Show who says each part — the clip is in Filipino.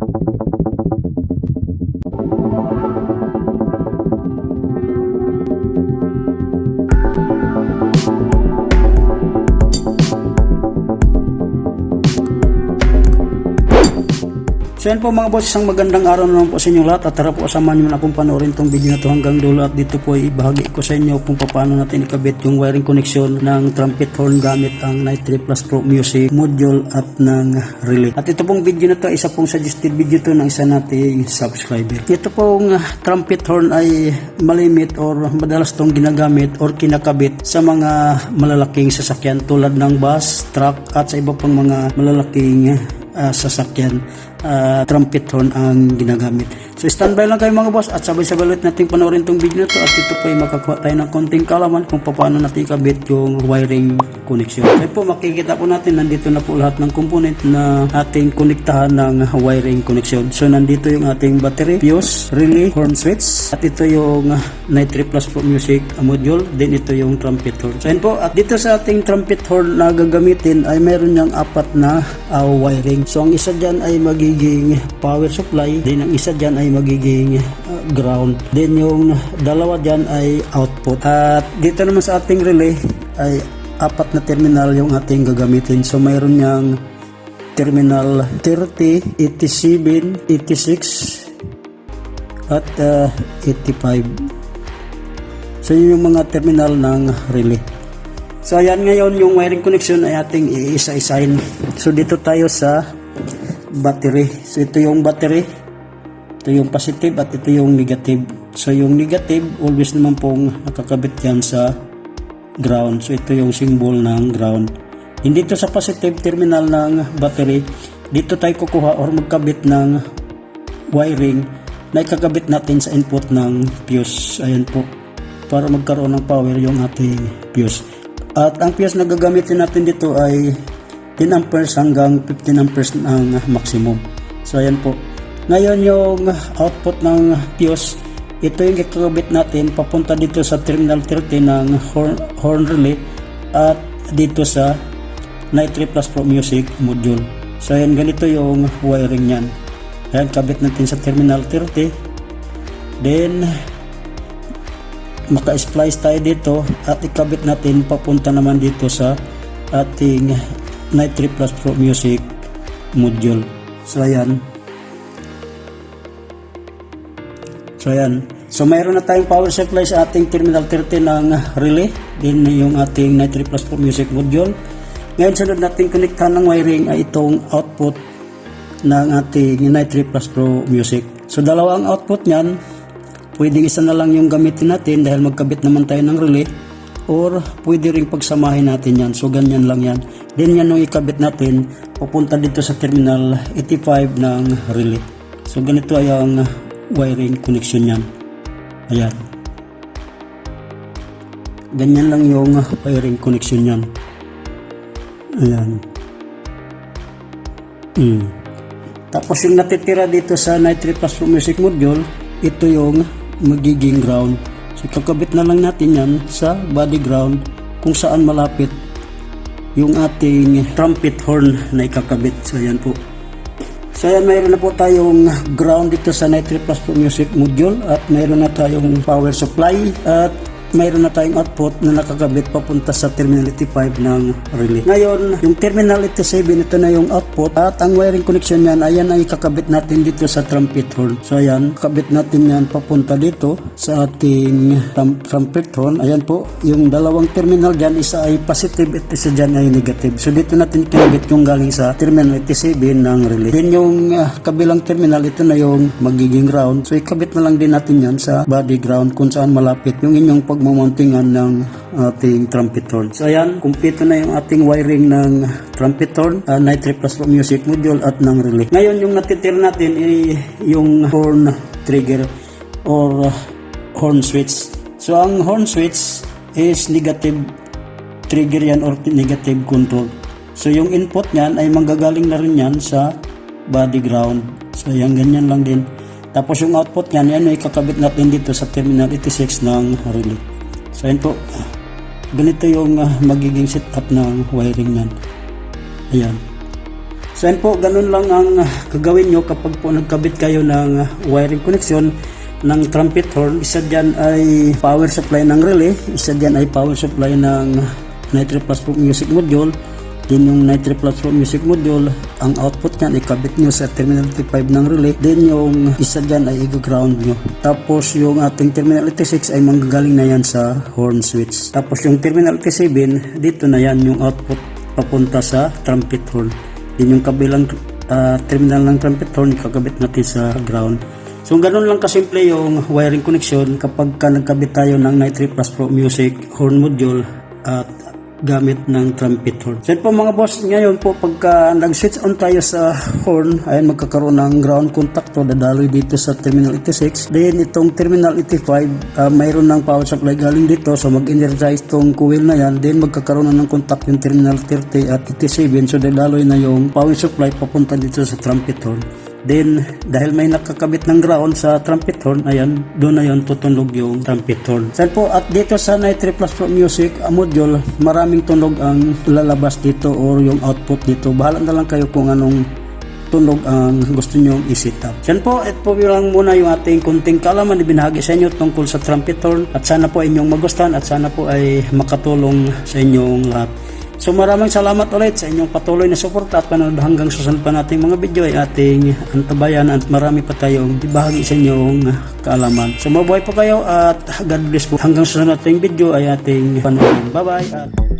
Speaker 1: Thank you. So yan po mga boss, isang magandang araw naman po sa inyo lahat at tara po samahan nyo na akong panoorin tong video na to hanggang dulo at dito po ay ibahagi ko sa inyo kung paano natin ikabit yung wiring connection ng trumpet horn gamit ang Night 3 Plus Pro Music module at ng relay. At ito pong video na to, isa pong suggested video to ng isa nating subscriber. Ito pong uh, trumpet horn ay malimit or madalas tong ginagamit or kinakabit sa mga malalaking sasakyan tulad ng bus, truck at sa iba pang mga malalaking uh, sasakyan uh, trumpet horn ang ginagamit. So standby lang kayo mga boss at sabay-sabay ulit natin panoorin tong video na to at ito po ay makakuha tayo ng konting kalaman kung paano natin ikabit yung wiring connection. Kaya po makikita po natin nandito na po lahat ng component na ating konektahan ng wiring connection. So nandito yung ating battery, fuse, relay, horn switch at ito yung 3 Plus Pro Music module then ito yung trumpet horn. So yun po at dito sa ating trumpet horn na gagamitin ay meron niyang apat na uh, wiring. So ang isa dyan ay magiging power supply then ang isa dyan ay magiging uh, ground then yung dalawa dyan ay output at dito naman sa ating relay ay apat na terminal yung ating gagamitin. So mayroon niyang terminal 30, 87, 86 at uh, 85. So yun yung mga terminal ng relay. So ayan ngayon yung wiring connection ay ating iisa-isahin. So dito tayo sa battery. So ito yung battery. Ito yung positive at ito yung negative. So yung negative always naman pong nakakabit yan sa ground. So ito yung symbol ng ground. Hindi to sa positive terminal ng battery. Dito tayo kukuha or magkabit ng wiring na ikakabit natin sa input ng fuse. Ayan po. Para magkaroon ng power yung ating fuse. At ang fuse na gagamitin natin dito ay 10 amperes hanggang 15 amperes ang maximum. So ayan po. Ngayon yung output ng fuse, ito yung ikakabit natin papunta dito sa terminal 30 ng horn, horn relay at dito sa Night 3 Plus Pro Music module. So ayan ganito yung wiring niyan. Ayan kabit natin sa terminal 30. Then maka-splice tayo dito at ikabit natin papunta naman dito sa ating Night 3 Plus Pro Music module. So ayan. So ayan. So mayroon na tayong power supply sa ating terminal 30 ng relay. Din yung ating Night 3 Plus Pro Music module. Ngayon sunod natin konektahan ng wiring ay itong output ng ating Night 3 Plus Pro Music. So dalawa ang output niyan. Pwedeng isa na lang yung gamitin natin dahil magkabit naman tayo ng relay or pwede ring pagsamahin natin yan. So ganyan lang yan. Then yan yung ikabit natin pupunta dito sa terminal 85 ng relay. So ganito ay ang wiring connection yan. Ayan. Ganyan lang yung wiring connection yan. Ayan. Hmm. Tapos yung natitira dito sa Night 3 Plus Pro Music Module, ito yung magiging ground. So kakabit na lang natin yan sa body ground kung saan malapit yung ating trumpet horn na ikakabit. So ayan po. So ayan, mayroon na po tayong ground dito sa 3 Plus Pro Music Module at mayroon na tayong power supply at mayroon na tayong output na nakakabit papunta sa terminal 85 ng relay. Ngayon, yung terminal 87, ito na yung output at ang wiring connection yan, ayan ay kakabit natin dito sa trumpet horn. So ayan, kakabit natin yan papunta dito sa ating trum- trumpet horn. Ayan po, yung dalawang terminal dyan, isa ay positive at isa dyan ay negative. So dito natin kinabit yung galing sa terminal 87 ng relay. Then yung ah, kabilang terminal, ito na yung magiging ground. So ikabit na lang din natin yan sa body ground kung saan malapit yung inyong pagmamountingan ng ating trumpet horn. So ayan, kumpleto na yung ating wiring ng trumpet horn, uh, Night 3 Plus Pro Music Module at ng relay. Ngayon yung natitira natin ay yung horn trigger or uh, horn switch. So ang horn switch is negative trigger yan or negative control. So yung input niyan ay manggagaling na rin yan sa body ground. So yan ganyan lang din. Tapos yung output niyan, yan ay kakabit natin dito sa terminal 86 ng relay. So yan po. Ganito yung ah, magiging setup ng wiring niyan. Ayan. So So yan po, ganun lang ang ah, gagawin nyo kapag po nagkabit kayo ng ah, wiring connection ng trumpet horn. Isa dyan ay power supply ng relay, isa dyan ay power supply ng Nitro Plus Music Module. Din yung Nitro Plus Pro Music Module, ang output niyan ikabit nyo sa terminal T5 ng relay. Then yung isa dyan ay i-ground nyo. Tapos yung ating terminal T6 ay manggagaling na yan sa horn switch. Tapos yung terminal T7, dito na yan yung output papunta sa trumpet horn. Din yung kabilang ah, terminal ng trumpet horn, kakabit natin sa ground. So ganun lang kasimple yung wiring connection kapag ka nagkabit tayo ng Nitro Plus Pro Music horn module at gamit ng trumpet horn. So po mga boss, ngayon po pagka nag-switch on tayo sa horn, ayan magkakaroon ng ground contact to dadaloy dito sa terminal 86. Then itong terminal 85, ah, mayroon ng power supply galing dito so mag-energize tong coil na yan. Then magkakaroon na ng contact yung terminal 30 at 87 so dadaloy na yung power supply papunta dito sa trumpet horn. Then, dahil may nakakabit ng ground sa trumpet horn, ayan, doon na yun tutunog yung trumpet horn. Saan po, at dito sa Nitro Plus Pro Music uh, module, maraming tunog ang lalabas dito or yung output dito. Bahala na lang kayo kung anong tunog ang gusto nyong i-set up. Yan po, ito po lang muna yung ating kunting kalaman na binahagi sa inyo tungkol sa trumpet horn at sana po inyong magustuhan at sana po ay makatulong sa inyong lahat. So maraming salamat ulit sa inyong patuloy na suporta at panonood hanggang susunod pa nating mga video ay ating antabayan at marami pa tayong ibahagi sa inyong kaalaman. So mabuhay po kayo at God bless po. Hanggang susunod nating video ay ating panoodin. Bye bye